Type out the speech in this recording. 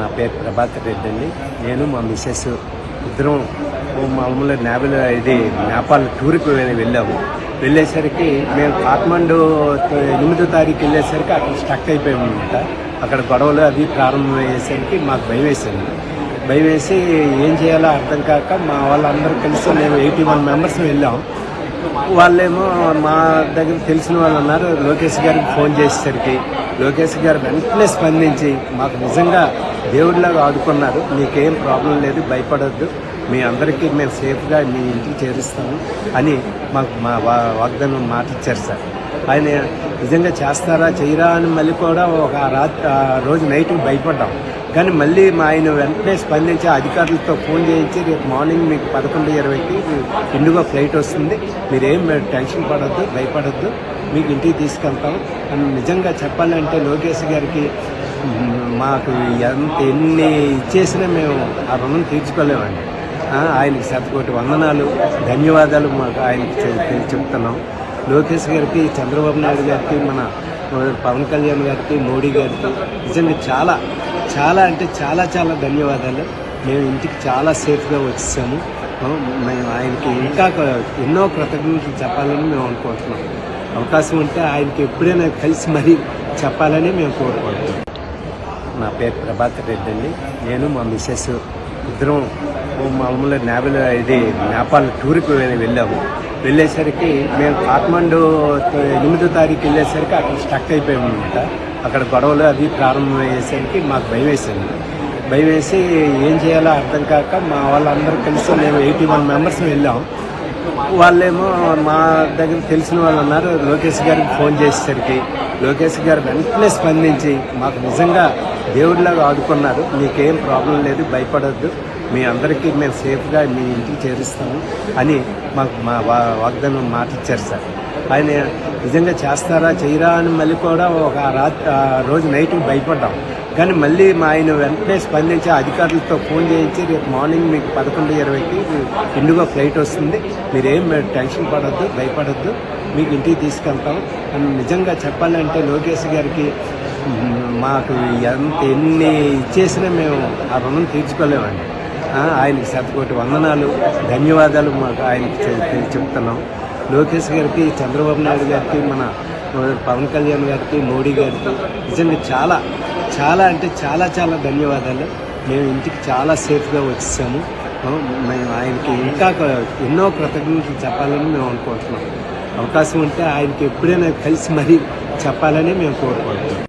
నా పేరు ప్రభాకర్ రెడ్డి అండి. నేను మా మిస్సెస్ ఇద్దరం మామూలు నేవల్ ఇది నేపాల్ టూర్కి వెళ్ళాము. వెళ్ళేసరికి మేము కాఠ్మండు ఎనిమిదో తారీఖు వెళ్ళేసరికి అక్కడ స్టక్ అయిపోయాము అనమాట అక్కడ గొడవలు అవి ప్రారంభమయ్యేసరికి మాకు భయం వేసింది. భయం వేసి ఏం చేయాలో అర్థం కాక మా వాళ్ళందరూ కలిసి మేము ఎయిటీ వన్ మెంబర్స్ వెళ్ళాం. వాళ్ళేమో మా దగ్గర తెలిసిన వాళ్ళు ఉన్నారు. లోకేష్ గారికి ఫోన్ చేసేసరికి లోకేష్ గారు వెంటనే స్పందించి మాకు నిజంగా దేవుడిలాగా ఆడుకున్నారు మీకేం ప్రాబ్లం లేదు భయపడొద్దు. మీ అందరికీ మేము సేఫ్గా మీ ఇంటికి చేరుస్తాము అని మాకు మా వాగ్దానం మాట ఇచ్చారు సార్. ఆయన నిజంగా చేస్తారా చేయరా అని మళ్ళీ కూడా ఒక రాత్రి ఆ రోజు నైట్ భయపడ్డాం. కానీ మళ్ళీ మా ఆయన వెంటనే స్పందించి అధికారులతో ఫోన్ చేయించి రేపు మార్నింగ్ మీకు పదకొండు ఇరవైకి ఇండిగో ఫ్లైట్ వస్తుంది. మీరేం టెన్షన్ పడొద్దు భయపడొద్దు. మీకు ఇంటికి తీసుకెళ్తాం. అని నిజంగా చెప్పాలంటే లోకేష్ గారికి మాకు ఎంత ఎన్ని ఇచ్చేసినా మేము ఆ రుణం తీర్చుకోలేమండి. ఆయనకి శతకోటి వందనాలు ధన్యవాదాలు మాకు ఆయనకి చెప్తున్నాం. లోకేష్ గారికి చంద్రబాబు నాయుడు గారికి మన పవన్ కళ్యాణ్ గారికి మోడీ గారికి నిజంగా చాలా చాలా అంటే చాలా చాలా ధన్యవాదాలు. మేము ఇంటికి చాలా సేఫ్గా వచ్చేసాము. మేము ఆయనకి ఇంకా ఎన్నో కృతజ్ఞతలు చెప్పాలని మేము అనుకుంటున్నాం. అవకాశం ఉంటే ఆయనకి ఎప్పుడైనా కలిసి మరీ చెప్పాలని మేము కోరుకుంటున్నాం. నా పేరు ప్రభాకర్ రెడ్డి అండి. నేను మా మిస్సెస్ ఇద్దరం మామూలు నేపల్ ఇది నేపాల్ టూర్కి వెళ్ళాము. వెళ్ళేసరికి మేము కాఠ్మండు ఎనిమిదో తారీఖు వెళ్ళేసరికి అక్కడ స్టక్ అయిపోయాము అంట అక్కడ గొడవలు అవి ప్రారంభమయ్యేసరికి మాకు భయం వేసింది భయం వేసి ఏం చేయాలో అర్థం కాక మా వాళ్ళందరూ కలిసి మేము ఎయిటీ వన్ మెంబర్స్ వెళ్ళాం. వాళ్ళేమో మా దగ్గర తెలిసిన వాళ్ళు ఉన్నారు. లోకేష్ గారికి ఫోన్ చేసేసరికి లోకేష్ గారు వెంటనే స్పందించి మాకు నిజంగా దేవుడిలాగా ఆదుకున్నారు. మీకేం ప్రాబ్లం లేదు భయపడొద్దు. మీ అందరికీ మేము సేఫ్గా మీ ఇంటికి చేరుస్తాము అని మాకు మా వాగ్దానం మాట ఇచ్చారు సార్. ఆయన నిజంగా చేస్తారా చేయరా అని మళ్ళీ కూడా ఒక రాత్రి ఆ రోజు నైట్ భయపడ్డాం. కానీ మళ్ళీ మా ఆయన వెంటనే స్పందించి అధికారులతో ఫోన్ చేయించి రేపు మార్నింగ్ మీకు పదకొండు ఇరవైకి ఇండిగో ఫ్లైట్ వస్తుంది. మీరేం టెన్షన్ పడొద్దు భయపడొద్దు. మీకు ఇంటికి తీసుకెళ్తాం. అని నిజంగా చెప్పాలంటే లోకేష్ గారికి మాకు ఎంత ఎన్ని ఇచ్చేసినా మేము ఆ రుణం తీర్చుకోలేమండి. ఆయనకి శతకోటి వందనాలు ధన్యవాదాలు మాకు ఆయనకి చె- చెప్తున్నాం. లోకేష్ గారికి చంద్రబాబు నాయుడు గారికి మన పవన్ కళ్యాణ్ గారికి మోడీ గారికి నిజంగా చాలా చాలా అంటే చాలా చాలా ధన్యవాదాలు. మేము ఇంటికి చాలా సేఫ్గా వచ్చేసాము. మేము ఆయనకి ఇంకా ఎన్నో కృతజ్ఞతలు చెప్పాలని మేము అనుకుంటున్నాం. అవకాశం ఉంటే ఆయనకి ఎప్పుడైనా కలిసి మరీ చెప్పాలని మేము కోరుకుంటున్నాం.